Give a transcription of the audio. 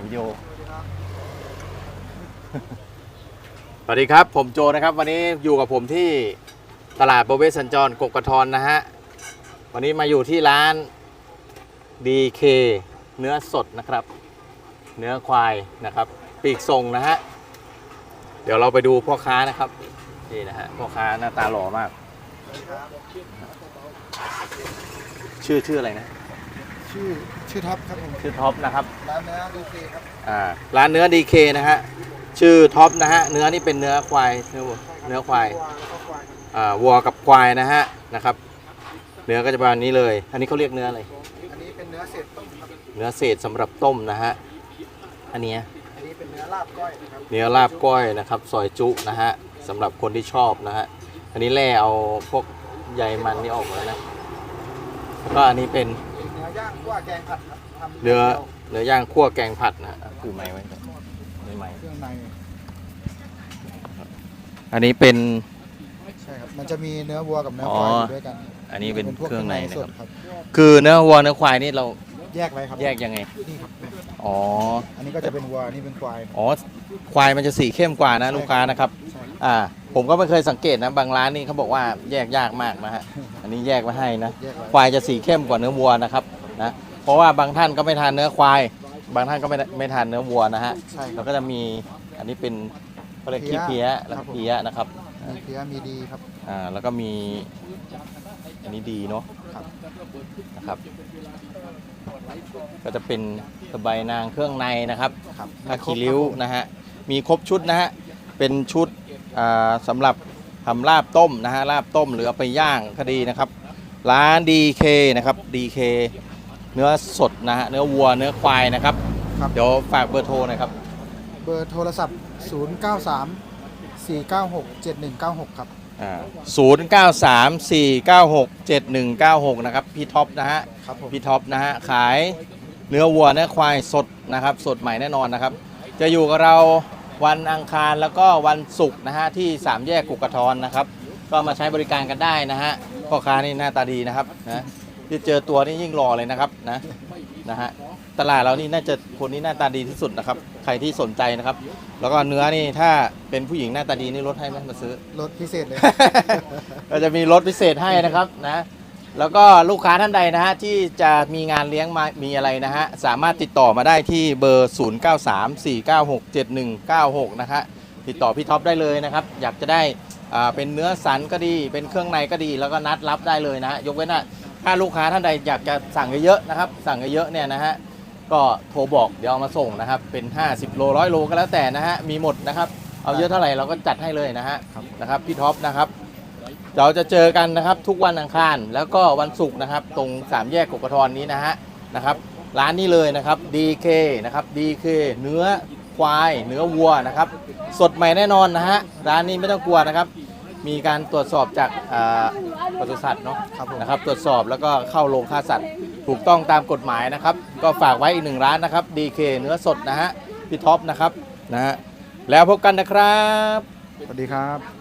ายวิดีโอ สวัสดีครับ ผมโจนะครับ วันนี้อยู่กับผมที่ตลาดบเวสัญจรกกกระทอนนะฮะ วันนี้มาอยู่ที่ร้าน DK เนื้อสดนะครับ เนื้อควายนะครับ ปีกทรงนะฮะ เดี๋ยวเราไปดูพ่อค้านะครับ นี่นะฮะ พ่อค้าหน้าตาหล่อมาก ชื่อชื่ออะไรนะ ชื่อชื่อท็อปครับผมชื่อท็อปนะครับ ร้านเนื้อดีเคครับอ่าร้านเนื้อ DK นะฮะชื่อท็อปนะฮะเนื้อนี่เป็นเนื้อควายเนื้อวัวเนื้อควายวัวแล้วก็ควายอ่าวัวกับควายนะฮะนะครับ เนื้อก็จะประมาณนี้เลย อันนี้เขาเรียกเนื้ออะไรอันนี้เป็นเนื้อเศษต้มครับเนื้อเศษสำหรับต้มนะฮะอันเนี้ย อันนี้เป็นเนื้อลาบก้อยนะครับเนื้อลาบก้อยนะครับซอยจุนะฮะสำหรับคนที่ชอบนะฮะอันนี้แล่เอาพวกใยมันนี่ออกหมดแล้วนะแล้วก็อันนี้เป็น เป็นเนื้อย่างคั่วแกงผัดครับทำเนื้อเนื้อย่างคั่วแกงผัดนะฮะคือไม้ไว้ไม่ไม้เครื่องในอันนี้เป็น ใช่ครับมันจะมีเนื้อวัวกับเนื้อควายอ๋อออยู่ด้วยกันอันนี้เป็นพวกเครื่องในนะสคดรับครับ คือเนื้อวัวเนื้อควายนี่เราแยกไว้ครับแยกยังไงนี่ครับเนี่ยอ๋ออันนี้ก็จะเป็นวัวอันนี้เป็นควาย อ๋อควายมันจะสีเข้มกว่านะ ลูกค้านะครับใช่ อ่าผมก็ไม่เคยสังเกตนะบางร้านนี่เขาบอกว่าแยกยากมากนะฮะอันนี้แยกไว้ให้นะ แยกไว้ควายจะสีเข้มกว่าเนื้อวัวนะครับ นะเพราะว่าบางท่านก็ไม่ทานเนื้อควาย บางท่านก็ไม่ได้ไม่ทานเนื้อวัวนะฮะใช่คแล้รัวบก็จะมีอันนี้เป็นเขาเรียกขี้เพี้เพี้ยยแล้วครัก็บผมเพี้ยนะครับมีเพี้ยมีดีครับ อ่าแล้วก็มีอันนี้ดีเนาะครับ นะครับ ก็จะเป็นสบายนางเครื่องในนะครับครับผ้าคีริ้วนะฮะมีครบชุดนะฮะเป็นชุดอ่าสำหรับทำลาบต้มนะฮะลาบต้มหรือเอาไปย่างก็ดีนะครับ ร้าน DK นะครับ DK เนื้อสดนะฮะเนื้อวัวเนื้อควายนะครับ ครับ เดี๋ยวฝากเบอร์โทรหน่อยครับ เบอร์โทรศัพท์ 093 496 7196 ครับอ่า093 496 7196นะครับพี่ท็อปนะฮะครับผม พี่ท็อปนะฮะขายเนื้อวัวเนื้อควายสดนะครับ สดใหม่แน่นอนนะครับ จะอยู่กับเราวันอังคารแล้วก็วันศุกร์นะฮะที่สามแยกกุกกระทอนนะครับ ก็มาใช้บริการกันได้นะฮะพ่อค้านี่หน้าตาดีนะครับนะ ที่เจอตัวนี่ยิ่งรอเลยนะครับนะนะฮะตลาดเรานี่น่าจะคนนี้หน้าตาดีที่สุดนะครับ ใครที่สนใจนะครับ แล้วก็เนื้อนี่ถ้าเป็นผู้หญิงหน้าตาดีนี่ลดให้ไหมมาซื้อลดพิเศษเลย เราจะมีรถพิเศษให้นะครับนะ แล้วก็ลูกค้าท่านใดนะฮะที่จะมีงานเลี้ยงมามีอะไรนะฮะสามารถติดต่อมาได้ที่เบอร์ 0934967196 นะฮะติดต่อพี่ท็อปได้เลยนะครับ อยากจะได้อ่าเป็นเนื้อสันก็ดี เป็นเครื่องในก็ดี แล้วก็นัดรับได้เลยนะฮะยกเว้นว่า ถ้าลูกค้าท่านใดอยากจะสั่งเยอะๆนะครับ สั่งเยอะๆเนี่ยนะฮะก็โทรบอกเดี๋ยวเอามาส่งนะครับ เป็น 50 โลร้อยโลก็แล้วแต่นะฮะมีหมดนะครับ เอาเยอะเท่าไหร่เราก็จัดให้เลยนะฮะนะครับพี่ท็อปนะครับเราจะเจอกันนะครับทุกวันอังคารแล้วก็วันศุกร์นะครับ ตรงสามแยกกกทอนนี้นะฮะนะครับ ร้านนี้เลยนะครับ DK นะครับ DK เนื้อควาย เนื้อวัวนะครับ สดใหม่แน่นอนนะฮะร้านนี้ไม่ต้องกลัวนะครับ มีการตรวจสอบจากอ่าปศุสัตว์เนาะครับผม นะครับ ตรวจสอบแล้วก็เข้าโรงฆ่าสัตว์ถูกต้องตามกฎหมายนะครับ ก็ฝากไว้อีกหนึ่งร้านนะครับ DK เนื้อสดนะฮะพี่ท็อปนะครับนะฮะแล้วพบกันนะครับ สวัสดีครับ